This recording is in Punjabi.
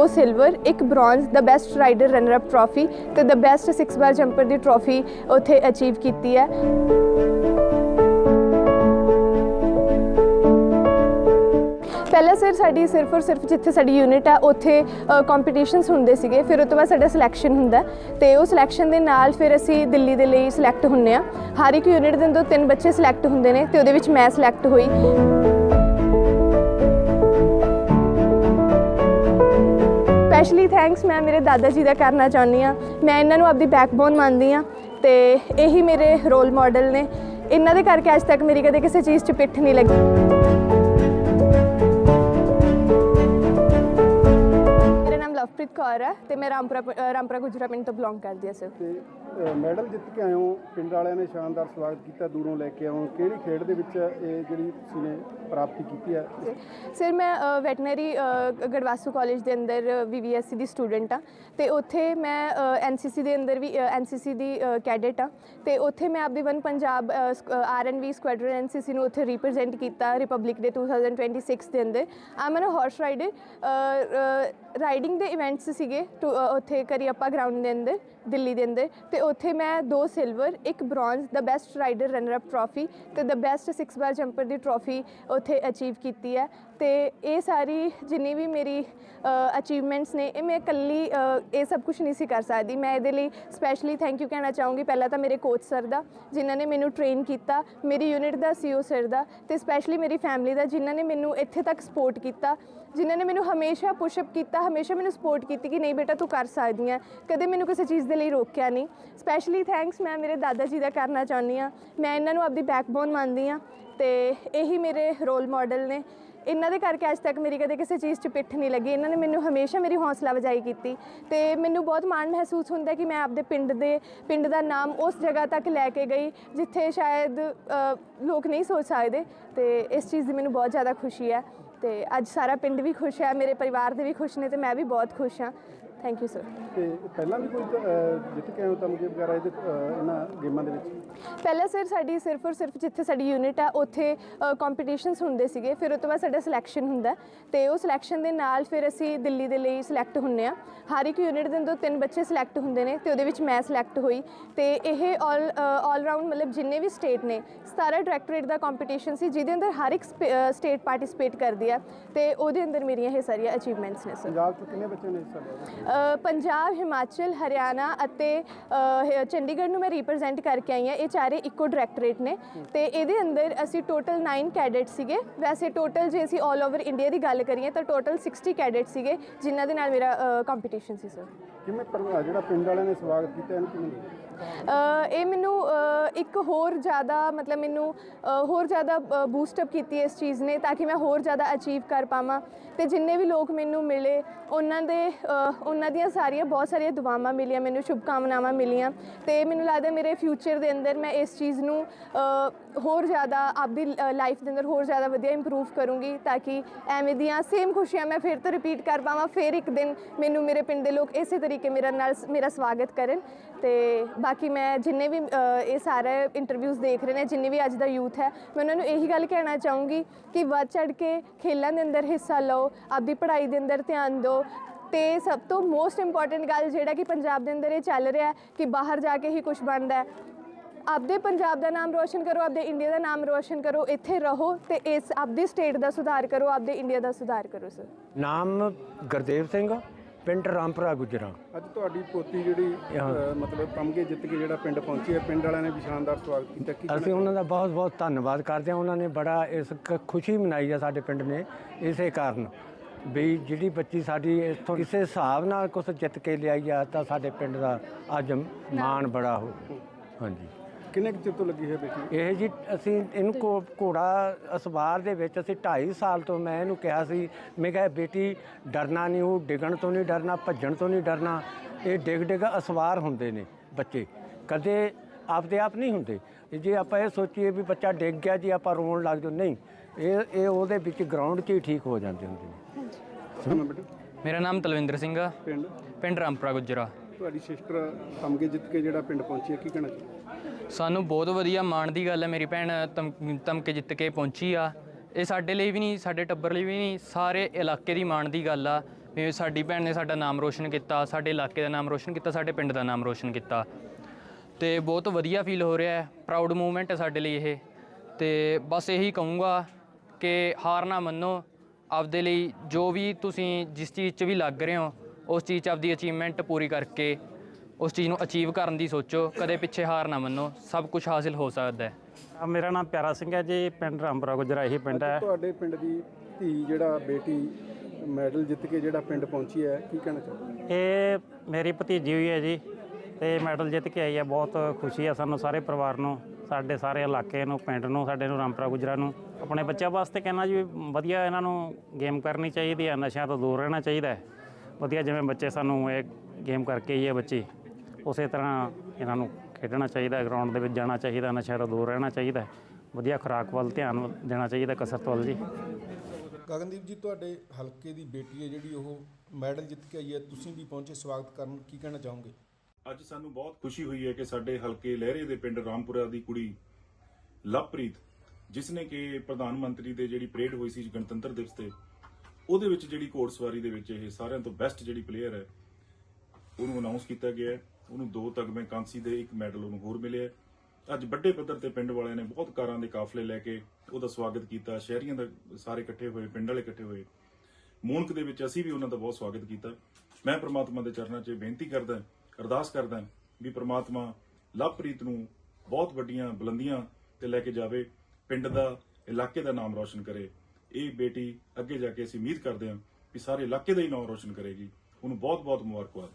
ਦੋ ਸਿਲਵਰ ਇੱਕ ਬ੍ਰੌਂਜ਼ ਦਾ best rider runner up trophy ਤੇ ਦਾ ਬੈਸਟ 6 ਬਾਰ ਜੰਪਰ ਦੀ ਟਰੋਫੀ ਉੱਥੇ ਅਚੀਵ ਕੀਤੀ ਹੈ। ਪਹਿਲਾਂ ਸਰ ਸਾਡੀ ਸਿਰਫ ਔਰ ਸਿਰਫ ਜਿੱਥੇ ਸਾਡੀ ਯੂਨਿਟ ਹੈ, ਉੱਥੇ ਕੰਪੀਟੀਸ਼ਨਸ ਹੁੰਦੇ ਸੀਗੇ। ਫਿਰ ਉਸ ਤੋਂ ਬਾਅਦ ਸਾਡਾ ਸਿਲੈਕਸ਼ਨ ਹੁੰਦਾ ਤੇ ਉਹ ਸਿਲੈਕਸ਼ਨ ਦੇ ਨਾਲ ਫਿਰ ਅਸੀਂ ਦਿੱਲੀ ਦੇ ਲਈ ਸਿਲੈਕਟ ਹੁੰਨੇ ਆ ਹਰ ਇੱਕ ਯੂਨਿਟ ਦੇ ਅੰਦਰ ਤਿੰਨ ਬੱਚੇ ਸਿਲੈਕਟ ਹੁੰਦੇ ਨੇ ਤੇ ਉਹਦੇ ਵਿੱਚ ਮੈਂ ਸਿਲੈਕਟ ਹੋਈ। ਸਪੈਸ਼ਲੀ ਥੈਂਕਸ ਮੈਂ ਮੇਰੇ ਦਾਦਾ ਜੀ ਦਾ ਕਰਨਾ ਚਾਹੁੰਦੀ ਆ ਮੈਂ ਇਹਨਾਂ ਨੂੰ ਆਪਦੀ ਬੈਕਬੋਨ ਮੰਨਦੀ ਆ ਤੇ ਇਹੀ ਮੇਰੇ ਰੋਲ ਮਾਡਲ ਨੇ। ਇਹਨਾਂ ਦੇ ਕਰਕੇ ਅੱਜ ਤੱਕ ਮੇਰੀ ਕਦੇ ਕਿਸੇ ਚੀਜ਼ 'ਚ ਪਿੱਠ ਨਹੀਂ ਲੱਗੀ। ਮੇਰਾ ਨਾਮ ਲਵਪ੍ਰੀਤ ਕੌਰ ਹੈ ਤੇ ਮੈਂ ਰਾਮਪੁਰਾ ਰਾਮਪੁਰਾ ਗੁਜਰਾ ਪਿੰਡ ਤੋਂ ਬਿਲੋਂਗ ਕਰਦੀ ਹਾਂ ਸਰ ਮੈਡਲ ਜਿੱਤ ਕੇ ਆਏ ਹੋ, ਪਿੰਡ ਵਾਲਿਆਂ ਨੇ ਸ਼ਾਨਦਾਰ ਸਵਾਗਤ ਕੀਤਾ, ਦੂਰੋਂ ਲੈ ਕੇ ਆਓ ਕਿਹੜੀ ਖੇਡ ਦੇ ਵਿੱਚ ਇਹ ਜਿਹੜੀ ਤੁਸੀਂ ਨੇ ਪ੍ਰਾਪਤੀ ਕੀਤੀ ਹੈ? ਸਰ, ਮੈਂ ਵੈਟਨਰੀ ਗੜਵਾਸੂ ਕਾਲਜ ਦੇ ਅੰਦਰ ਵੀਵੀਐਸਸੀ ਦੀ ਸਟੂਡੈਂਟ ਆ ਤੇ ਉੱਥੇ ਮੈਂ ਐਨਸੀਸੀ ਦੇ ਅੰਦਰ ਵੀ ਐਨਸੀਸੀ ਦੀ ਕੈਡਟ ਆ ਤੇ ਉੱਥੇ ਮੈਂ ਆਪਦੀ one Punjab RNV squadron NCC ਨੂੰ ਉੱਥੇ ਰਿਪਰੈਜ਼ੈਂਟ ਕੀਤਾ ਰਿਪਬਲਿਕ ਡੇ 2026 ਦੇ ਅੰਦਰ। ਆਮ ਐਨ ਹਾਰਸ ਰਾਈਡਰ ਰਾਈਡਿੰਗ ਦੇ ਇਵੈਂਟਸ ਸੀਗੇ ਟੂ- ਉੱਥੇ ਕਰੀਅੱਪਾ ਗਰਾਊਂਡ ਦੇ ਅੰਦਰ। ਦਿੱਲੀ ਦੇ ਅੰਦਰ ਤੇ ਉੱਥੇ ਮੈਂ ਦੋ ਸਿਲਵਰ ਇੱਕ ਬ੍ਰੌਂਜ਼ ਦਾ best rider runner up trophy ਤੇ ਦਾ ਬੈਸਟ 6 ਬਾਰ ਜੰਪਰ ਦੀ ਟਰੋਫੀ ਉੱਥੇ ਅਚੀਵ ਕੀਤੀ ਹੈ। ਤੇ ਇਹ ਸਾਰੀ ਜਿੰਨੀ ਵੀ ਮੇਰੀ ਅਚੀਵਮੈਂਟਸ ਨੇ, ਇਹ ਮੈਂ ਇਕੱਲੀ ਇਹ ਸਭ ਕੁਝ ਨਹੀਂ ਸੀ ਕਰ ਸਕਦੀ। ਮੈਂ ਇਹਦੇ ਲਈ ਸਪੈਸ਼ਲੀ ਥੈਂਕ ਯੂ ਕਹਿਣਾ ਚਾਹੂੰਗੀ। ਪਹਿਲਾਂ ਤਾਂ ਮੇਰੇ ਕੋਚ ਸਰ ਦਾ, ਜਿਨ੍ਹਾਂ ਨੇ ਮੈਨੂੰ ਟ੍ਰੇਨ ਕੀਤਾ, ਮੇਰੀ ਯੂਨਿਟ ਦਾ ਸੀਓ ਸਰ ਦਾ, ਤੇ ਸਪੈਸ਼ਲੀ ਮੇਰੀ ਫੈਮਿਲੀ ਦਾ, ਜਿਨ੍ਹਾਂ ਨੇ ਮੈਨੂੰ ਇੱਥੇ ਤੱਕ ਸਪੋਰਟ ਕੀਤਾ, ਜਿਨ੍ਹਾਂ ਨੇ ਮੈਨੂੰ ਹਮੇਸ਼ਾ ਪੁਸ਼ਅਪ ਕੀਤਾ, ਹਮੇਸ਼ਾ ਮੈਨੂੰ ਸਪੋਰਟ ਕੀਤੀ ਕਿ ਨਹੀਂ ਬੇਟਾ ਤੂੰ ਕਰ ਸਕਦੀ ਹੈ ਕਦੇ ਮੈਨੂੰ ਕਿਸੇ ਚੀਜ਼ ਦੇ ਲਈ ਰੋਕਿਆ ਨਹੀਂ। ਸਪੈਸ਼ਲੀ ਥੈਂਕਸ ਮੈਂ ਮੇਰੇ ਦਾਦਾ ਜੀ ਦਾ ਕਰਨਾ ਚਾਹੁੰਦੀ ਆ। ਮੈਂ ਇਹਨਾਂ ਨੂੰ ਆਪਦੀ ਬੈਕਬੋਨ ਮੰਨਦੀ ਆ, ਤੇ ਇਹੀ ਮੇਰੇ ਰੋਲ ਮਾਡਲ ਨੇ। ਇਹਨਾਂ ਦੇ ਕਰਕੇ ਅੱਜ ਤੱਕ ਮੇਰੀ ਕਦੇ ਕਿਸੇ ਚੀਜ਼ 'ਚ ਪਿੱਠ ਨਹੀਂ ਲੱਗੀ। ਇਹਨਾਂ ਨੇ ਮੈਨੂੰ ਹਮੇਸ਼ਾ ਮੇਰੀ ਹੌਸਲਾ ਅਫਜ਼ਾਈ ਕੀਤੀ। ਤੇ ਮੈਨੂੰ ਬਹੁਤ ਮਾਣ ਮਹਿਸੂਸ ਹੁੰਦਾ ਕਿ ਮੈਂ ਆਪਦੇ ਪਿੰਡ ਦੇ, ਪਿੰਡ ਦਾ ਨਾਮ ਉਸ ਜਗ੍ਹਾ ਤੱਕ ਲੈ ਕੇ ਗਈ, ਜਿੱਥੇ ਸ਼ਾਇਦ ਲੋਕ ਨਹੀਂ ਸੋਚ ਸਕਦੇ। ਤੇ ਇਸ ਚੀਜ਼ ਦੀ ਮੈਨੂੰ ਬਹੁਤ ਜ਼ਿਆਦਾ ਖੁਸ਼ੀ ਹੈ। ਤੇ ਅੱਜ ਸਾਰਾ ਪਿੰਡ ਵੀ ਖੁਸ਼ ਹੈ, ਮੇਰੇ ਪਰਿਵਾਰ ਦੇ ਵੀ ਖੁਸ਼ ਨੇ ਤੇ ਮੈਂ ਵੀ ਬਹੁਤ ਖੁਸ਼ ਹਾਂ। ਥੈਂਕ ਯੂ ਸਰ ਤੇ ਪਹਿਲਾਂ ਵੀ ਕੋਈ ਜਿੱਤ ਕੇ ਹੋ ਤਮਗੇ ਵਗੈਰਾ ਇਹਦੇ ਇਹਨਾਂ ਗੇਮਾਂ ਦੇ ਵਿੱਚ? ਪਹਿਲਾਂ ਸਰ ਸਾਡੀ ਸਿਰਫ ਔਰ ਸਿਰਫ ਜਿੱਥੇ ਸਾਡੀ ਯੂਨਿਟ ਆ ਉੱਥੇ ਕੰਪੀਟੀਸ਼ਨਸ ਹੁੰਦੇ ਸੀਗੇ। ਫਿਰ ਉਸ ਤੋਂ ਬਾਅਦ ਸਾਡਾ ਸਿਲੈਕਸ਼ਨ ਹੁੰਦਾ। ਤੇ ਉਹ ਸਿਲੈਕਸ਼ਨ ਦੇ ਨਾਲ ਫਿਰ ਅਸੀਂ ਦਿੱਲੀ ਦੇ ਲਈ ਸਿਲੈਕਟ ਹੁੰਨੇ ਆ। ਹਰ ਇੱਕ ਯੂਨਿਟ ਦੇ ਅੰਦਰ ਤਿੰਨ ਬੱਚੇ ਸਿਲੈਕਟ ਹੁੰਦੇ ਨੇ ਤੇ ਉਹਦੇ ਵਿੱਚ ਮੈਂ ਸਿਲੈਕਟ ਹੋਈ। ਤੇ ਇਹ ਆਲ ਆਲ ਰਾਊਂਡ ਮਤਲਬ ਜਿੰਨੇ ਵੀ ਸਟੇਟ ਨੇ 17 ਡਾਇਰੈਕਟੋਰੇਟ ਦਾ ਕੰਪੀਟੀਸ਼ਨ ਸੀ ਜਿਹਦੇ ਅੰਦਰ ਹਰ ਇੱਕ ਸਟੇਟ ਪਾਰਟਿਸਿਪੇਟ ਕਰਦੀ ਆ। ਤੇ ਉਹਦੇ ਅੰਦਰ ਮੇਰੀਆਂ ਇਹ ਸਾਰੀਆਂ ਅਚੀਵਮੈਂਟਸ ਨੇ ਸਰ ਪੰਜਾਬ ਤੋਂ ਕਿੰਨੇ ਬੱਚਿਆਂ ਨੇ ਹਿੱਸਾ ਲਿਆ ਪੰਜਾਬ ਹਿਮਾਚਲ ਹਰਿਆਣਾ ਅਤੇ ਚੰਡੀਗੜ੍ਹ ਨੂੰ ਮੈਂ ਰਿਪਰੈਜ਼ੈਂਟ ਕਰਕੇ ਆਈ ਹਾਂ। ਇਹ ਚਾਰੇ ਇੱਕੋ ਡਾਇਰੈਕਟੋਰੇਟ ਨੇ। ਤੇ ਇਹਦੇ ਅੰਦਰ ਅਸੀਂ ਟੋਟਲ 9 ਕੈਡਟ ਸੀਗੇ। ਵੈਸੇ ਟੋਟਲ ਜੇ ਅਸੀਂ 올 ਓਵਰ ਇੰਡੀਆ ਦੀ ਗੱਲ ਕਰੀਏ ਤਾਂ ਟੋਟਲ 60 ਕੈਡਟ ਸੀਗੇ ਜਿਨ੍ਹਾਂ ਦੇ ਨਾਲ ਮੇਰਾ ਕੰਪੀਟੀਸ਼ਨ ਸੀ ਸਰ ਕਿਵੇਂ ਪਰ- ਜਿਹੜਾ ਪਿੰਡ ਵਾਲਿਆਂ ਨੇ ਸਵਾਗਤ ਕੀਤਾ ਇਹਨੂੰ ਕਿਵੇਂ ਇਹ ਮੈਨੂੰ ਇੱਕ ਹੋਰ ਜ਼ਿਆਦਾ ਮਤਲਬ ਮੈਨੂੰ ਹੋਰ ਜ਼ਿਆਦਾ ਬੂਸਟ ਅਪ ਕੀਤੀ ਇਸ ਚੀਜ਼ ਨੇ ਤਾਂ ਕਿ ਮੈਂ ਹੋਰ ਜ਼ਿਆਦਾ ਅਚੀਵ ਕਰ ਪਾਵਾਂ। ਤੇ ਜਿੰਨੇ ਵੀ ਲੋਕ ਮੈਨੂੰ ਮਿਲੇ, ਉਹਨਾਂ ਦੇ ਉਹਨਾਂ ਦੀਆਂ ਸਾਰੀਆਂ ਬਹੁਤ ਸਾਰੀਆਂ ਦੁਆਵਾਂ ਮਿਲੀਆਂ, ਮੈਨੂੰ ਸ਼ੁਭਕਾਮਨਾਵਾਂ ਮਿਲੀਆਂ। ਤੇ ਮੈਨੂੰ ਲੱਗਦਾ ਮੇਰੇ ਫਿਊਚਰ ਦੇ ਅੰਦਰ ਮੈਂ ਇਸ ਚੀਜ਼ ਨੂੰ ਹੋਰ ਜ਼ਿਆਦਾ ਆਪਦੀ ਲਾਈਫ ਦੇ ਅੰਦਰ ਹੋਰ ਜ਼ਿਆਦਾ ਵਧੀਆ ਇੰਪਰੂਵ ਕਰੂੰਗੀ ਤਾਂ ਕਿ ਐਵੇਂ ਦੀਆਂ ਸੇਮ ਖੁਸ਼ੀਆਂ ਮੈਂ ਫਿਰ ਤੋਂ ਰਿਪੀਟ ਕਰ ਪਾਵਾਂ, ਫਿਰ ਇੱਕ ਦਿਨ ਮੈਨੂੰ ਮੇਰੇ ਪਿੰਡ ਦੇ ਲੋਕ ਇਸੇ ਤਰੀਕੇ ਮੇਰੇ ਨਾਲ, ਮੇਰਾ ਸਵਾਗਤ ਕਰਨ। ਤੇ ਬਾਕੀ ਮੈਂ ਜਿੰਨੇ ਵੀ ਇਹ ਸਾਰੇ ਇੰਟਰਵਿਊਜ਼ ਦੇਖ ਰਹੇ ਨੇ, ਜਿੰਨੇ ਵੀ ਅੱਜ ਦਾ ਯੂਥ ਹੈ, ਮੈਂ ਉਹਨਾਂ ਨੂੰ ਇਹੀ ਗੱਲ ਕਹਿਣਾ ਚਾਹੂੰਗੀ ਕਿ ਵੱਧ ਚੜ ਕੇ ਖੇਲਾਂ ਦੇ ਅੰਦਰ ਹਿੱਸਾ ਲਓ, ਆਪਦੀ ਪੜ੍ਹਾਈ ਦੇ ਅੰਦਰ ਧਿਆਨ ਦਿਓ। ਤੇ ਸਭ ਤੋਂ ਮੋਸਟ ਇੰਪੋਰਟੈਂਟ ਗੱਲ ਜਿਹੜਾ ਕਿ ਪੰਜਾਬ ਦੇ ਅੰਦਰ ਇਹ ਚੱਲ ਰਿਹਾ ਕਿ ਬਾਹਰ ਜਾ ਕੇ ਹੀ ਕੁਝ ਬਣਦਾ ਹੈ। ਆਪਦੇ ਪੰਜਾਬ ਦਾ ਨਾਮ ਰੋਸ਼ਨ ਕਰੋ, ਆਪਦੇ ਇੰਡੀਆ ਦਾ ਨਾਮ ਰੋਸ਼ਨ ਕਰੋ, ਇੱਥੇ ਰਹੋ ਤੇ ਇਸ ਆਪਦੀ ਸਟੇਟ ਦਾ ਸੁਧਾਰ ਕਰੋ, ਆਪਦੇ ਇੰਡੀਆ ਦਾ ਸੁਧਾਰ ਕਰੋ ਸਰ ਨਾਮ ਗੁਰਦੇਵ ਸਿੰਘ ਪਿੰਡ ਰਾਮਪੁਰਾ ਗੁਜਰਾ। ਅੱਜ ਤੁਹਾਡੀ ਪੋਤੀ ਜਿਹੜੀ ਅ, ਮਤਲਬ ਤਮਗੇ ਜਿੱਤ ਕੇ ਜਿਹੜਾ ਪਿੰਡ ਪਹੁੰਚੀ ਹੈ ਪਿੰਡ ਵਾਲਿਆਂ ਨੇ ਵੀ ਸ਼ਾਨਦਾਰ ਸਵਾਗਤ ਕੀਤਾ। ਕੀ ਅਸੀਂ ਉਹਨਾਂ ਦਾ ਬਹੁਤ ਬਹੁਤ ਧੰਨਵਾਦ ਕਰਦੇ ਹਾਂ। ਉਹਨਾਂ ਨੇ ਬੜਾ ਇਸ ਕ- ਖੁਸ਼ੀ ਮਨਾਈ ਆ ਸਾਡੇ ਪਿੰਡ ਨੇ ਇਸੇ ਕਾਰਨ। ਵੀ ਜਿਹੜੀ ਬੱਚੀ ਸਾਡੀ ਇੱਥੋਂ ਕਿਸੇ ਹਿਸਾਬ ਨਾਲ ਕੁਝ ਜਿੱਤ ਕੇ ਲਿਆਈ ਆ ਤਾਂ ਸਾਡੇ ਪਿੰਡ ਦਾ ਅੱਜ ਮਾਣ ਬੜਾ ਹੋ ਹਾਂਜੀ। ਕਿੰਨੇ ਕੁ ਚਿਰ ਤੋਂ ਲੱਗੀ ਹੈ ਬੇਟੀ? ਇਹ ਜੀ ਅਸੀਂ ਇਹਨੂੰ ਘੋ- ਘੋੜਾ ਅਸਵਾਰ ਦੇ ਵਿੱਚ ਅਸੀਂ 2.5 ਸਾਲ ਤੋਂ ਮੈਂ ਇਹਨੂੰ ਕਿਹਾ ਸੀ। ਮੈਂ ਕਿਹਾ ਬੇਟੀ ਡਰਨਾ ਨਹੀਂ ਉਹ ਡਿੱਗਣ ਤੋਂ ਨਹੀਂ ਡਰਨਾ ਭੱਜਣ ਤੋਂ ਨਹੀਂ ਡਰਨਾ। ਇਹ ਡਿੱਗ ਡਿੱਗ ਅਸਵਾਰ ਹੁੰਦੇ ਨੇ ਬੱਚੇ। ਕਦੇ ਆਪਦੇ ਆਪ ਨਹੀਂ ਹੁੰਦੇ। ਜੇ ਆਪਾਂ ਇਹ ਸੋਚੀਏ ਵੀ ਬੱਚਾ ਡਿੱਗ ਗਿਆ ਜੀ ਆਪਾਂ ਰੋਣ ਲੱਗ ਜਾਓ ਨਹੀਂ। ਇਹ ਇਹ ਉਹਦੇ ਵਿੱਚ ਗਰਾਊਂਡ 'ਚ ਹੀ ਠੀਕ ਹੋ ਜਾਂਦੇ ਹੁੰਦੇ ਨੇ। ਮੇਰਾ ਨਾਮ ਤਲਵਿੰਦਰ ਸਿੰਘ ਆ। ਪਿੰਡ? ਪਿੰਡ ਰਾਮਪੁਰਾ ਗੁੱਜਰਾ। ਤੁਹਾਡੀ ਸਿਸਟਰ ਤਮਗੇ ਜਿੱਤ ਕੇ ਜਿਹੜਾ ਪਿੰਡ ਪਹੁੰਚੀ ਹੈ, ਕੀ ਕਹਿਣਾ ਚਾਹੁੰਦੇ ਸਾਨੂੰ ਬਹੁਤ ਵਧੀਆ ਮਾਣ ਦੀ ਗੱਲ ਹੈ, ਮੇਰੀ ਭੈਣ ਤਮ- ਤਮਕੇ ਜਿੱਤ ਕੇ ਪਹੁੰਚੀ ਆ। ਇਹ ਸਾਡੇ ਲਈ ਵੀ ਨਹੀਂ, ਸਾਡੇ ਟੱਬਰ ਲਈ ਵੀ ਨਹੀਂ, ਸਾਰੇ ਇਲਾਕੇ ਦੀ ਮਾਣ ਦੀ ਗੱਲ ਆ। ਵੀ ਸਾਡੀ ਭੈਣ ਨੇ ਸਾਡਾ ਨਾਮ ਰੋਸ਼ਨ ਕੀਤਾ, ਸਾਡੇ ਇਲਾਕੇ ਦਾ ਨਾਮ ਰੋਸ਼ਨ ਕੀਤਾ, ਸਾਡੇ ਪਿੰਡ ਦਾ ਨਾਮ ਰੋਸ਼ਨ ਕੀਤਾ। ਤੇ ਬਹੁਤ ਵਧੀਆ ਫੀਲ ਹੋ ਰਿਹਾ ਹੈ ਪ੍ਰਾਊਡ ਮੂਵਮੈਂਟ ਹੈ ਸਾਡੇ ਲਈ ਇਹ। ਤੇ ਬਸ ਇਹੀ ਕਹੂੰਗਾ ਕਿ ਹਾਰ ਨਾ ਮੰਨੋ, ਆਪਦੇ ਲਈ ਜੋ ਵੀ ਤੁਸੀਂ ਜਿਸ ਚੀਜ਼ 'ਚ ਵੀ ਲੱਗ ਰਹੇ ਹੋ ਉਸ ਚੀਜ਼ 'ਚ ਆਪਦੀ ਅਚੀਵਮੈਂਟ ਪੂਰੀ ਕਰਕੇ ਉਸ ਚੀਜ਼ ਨੂੰ ਅਚੀਵ ਕਰਨ ਦੀ ਸੋਚੋ ਕਦੇ ਪਿੱਛੇ ਹਾਰ ਨਾ ਮੰਨੋ ਸਭ ਕੁਝ ਹਾਸਿਲ ਹੋ ਸਕਦਾ ਹੈ। ਆ ਮੇਰਾ ਨਾਮ ਪਿਆਰਾ ਸਿੰਘ ਹੈ ਜੀ ਪਿੰਡ ਰਾਮਪੁਰਾ ਗੁਜਰਾ ਇਹੀ ਪਿੰਡ ਹੈ। ਤੁਹਾਡੇ ਪਿੰਡ ਦੀ ਧੀ ਜਿਹੜਾ ਬੇਟੀ ਮੈਡਲ ਜਿੱਤ ਕੇ ਜਿਹੜਾ ਪਿੰਡ ਪਹੁੰਚੀ ਹੈ ਕੀ ਕਹਿਣਾ ਚਾਹੁੰਦੇ ਇਹ ਮੇਰੀ ਭਤੀਜੀ ਹੋਈ ਹੈ ਜੀ ਤੇ ਮੈਡਲ ਜਿੱਤ ਕੇ ਆਈ ਹੈ ਬਹੁਤ ਖੁਸ਼ੀ ਹੈ ਸਾਨੂੰ ਸਾਰੇ ਪਰਿਵਾਰ ਨੂੰ ਸਾਡੇ ਸਾਰੇ ਇਲਾਕੇ ਨੂੰ ਪਿੰਡ ਨੂੰ ਸਾਡੇ ਨੂੰ ਰਾਮਪੁਰਾ ਗੁਜਰਾ ਨੂੰ। ਆਪਣੇ ਬੱਚਿਆਂ ਵਾਸਤੇ ਕਹਿਣਾ ਜੀ ਵਧੀਆ ਇਹਨਾਂ ਨੂੰ ਗੇਮ ਕਰਨੀ ਚਾਹੀਦੀ ਹੈ ਨਸ਼ਿਆਂ ਤੋਂ ਦੂਰ ਰਹਿਣਾ ਚਾਹੀਦਾ ਹੈ। ਵਧੀਆ ਜਿਵੇਂ ਬੱਚੇ ਸਾਨੂੰ ਇਹ ਗੇਮ ਕਰਕੇ ਹੀ ਹੈ ਬੱਚੇ ਉਸੇ ਤਰ੍ਹਾਂ ਇਹਨਾਂ ਨੂੰ ਖੇਡਣਾ ਚਾਹੀਦਾ ਗਰਾਊਂਡ ਦੇ ਵਿੱਚ ਜਾਣਾ ਚਾਹੀਦਾ ਨਸ਼ਿਆਂ ਤੋਂ ਦੂਰ ਰਹਿਣਾ ਚਾਹੀਦਾ। ਵਧੀਆ ਖੁਰਾਕ ਵੱਲ ਧਿਆਨ ਦੇਣਾ ਚਾਹੀਦਾ ਕਸਰਤ ਵੱਲ ਜੀ ਗਗਨਦੀਪ ਜੀ ਤੁਹਾਡੇ ਹਲਕੇ ਦੀ ਬੇਟੀ ਹੈ ਜਿਹੜੀ ਉਹ ਮੈਡਲ ਜਿੱਤ ਕੇ ਆਈ ਹੈ ਤੁਸੀਂ ਵੀ ਪਹੁੰਚੇ ਸਵਾਗਤ ਕਰਨ ਕੀ ਕਹਿਣਾ ਚਾਹੋਗੇ ਅੱਜ ਸਾਨੂੰ ਬਹੁਤ ਖੁਸ਼ੀ ਹੋਈ ਹੈ ਕਿ ਸਾਡੇ ਹਲਕੇ ਲਹਿਰੇ ਦੇ ਪਿੰਡ ਰਾਮਪੁਰਾ ਦੀ ਕੁੜੀ ਲਵਪ੍ਰੀਤ ਜਿਸ ਨੇ ਕਿ ਪ੍ਰਧਾਨ ਮੰਤਰੀ ਦੇ ਜਿਹੜੀ ਪਰੇਡ ਹੋਈ ਸੀ ਗਣਤੰਤਰ ਦਿਵਸ ਤੇ ਉਹਦੇ ਵਿੱਚ ਜਿਹੜੀ ਘੋੜ ਸਵਾਰੀ ਦੇ ਵਿੱਚ ਇਹ ਸਾਰਿਆਂ ਤੋਂ ਬੈਸਟ ਜਿਹੜੀ ਪਲੇਅਰ ਹੈ, ਉਹਨੂੰ ਅਨਾਉਂਸ ਕੀਤਾ ਗਿਆ ਹੈ। ਉਹਨੂੰ ਦੋ ਤਗਮੇ ਕਾਂਸੀ ਦੇ, ਇੱਕ ਮੈਡਲ ਉਹਨੂੰ ਹੋਰ ਮਿਲਿਆ ਅੱਜ ਵੱਡੇ ਪੱਧਰ ਤੇ ਪਿੰਡ ਵਾਲਿਆਂ ਨੇ ਬਹੁਤ ਕਾਰਾਂ ਦੇ ਕਾਫਲੇ ਲੈ ਕੇ ਉਹਦਾ ਸਵਾਗਤ ਕੀਤਾ। ਸ਼ਹਿਰੀਆਂ ਦਾ ਸਾਰੇ ਇਕੱਠੇ ਹੋਏ, ਪਿੰਡ ਵਾਲੇ ਇਕੱਠੇ ਹੋਏ। ਮੂਨਕ ਦੇ ਵਿੱਚ ਅਸੀਂ ਵੀ ਉਹਨਾਂ ਦਾ ਬਹੁਤ ਸਵਾਗਤ ਕੀਤਾ। ਮੈਂ ਪ੍ਰਮਾਤਮਾ ਦੇ ਚਰਨਾਂ 'ਚ ਬੇਨਤੀ ਕਰਦਾ ਅਰਦਾਸ ਕਰਦਾ ਵੀ ਪ੍ਰਮਾਤਮਾ ਲਵਪ੍ਰੀਤ ਨੂੰ ਬਹੁਤ ਵੱਡੀਆਂ ਬੁਲੰਦੀਆਂ ਤੇ ਲੈ ਕੇ ਜਾਵੇ, ਪਿੰਡ ਦਾ, ਇਲਾਕੇ ਦਾ ਨਾਮ ਰੌਸ਼ਨ ਕਰੇ। ਇਹ ਬੇਟੀ ਅੱਗੇ ਜਾ ਕੇ ਅਸੀਂ ਉਮੀਦ ਕਰਦੇ ਹਾਂ ਵੀ ਸਾਰੇ ਇਲਾਕੇ ਦਾ ਹੀ ਨਾਮ ਰੋਸ਼ਨ ਕਰੇਗੀ। ਉਹਨੂੰ ਬਹੁਤ ਬਹੁਤ ਮੁਬਾਰਕਬਾਦ।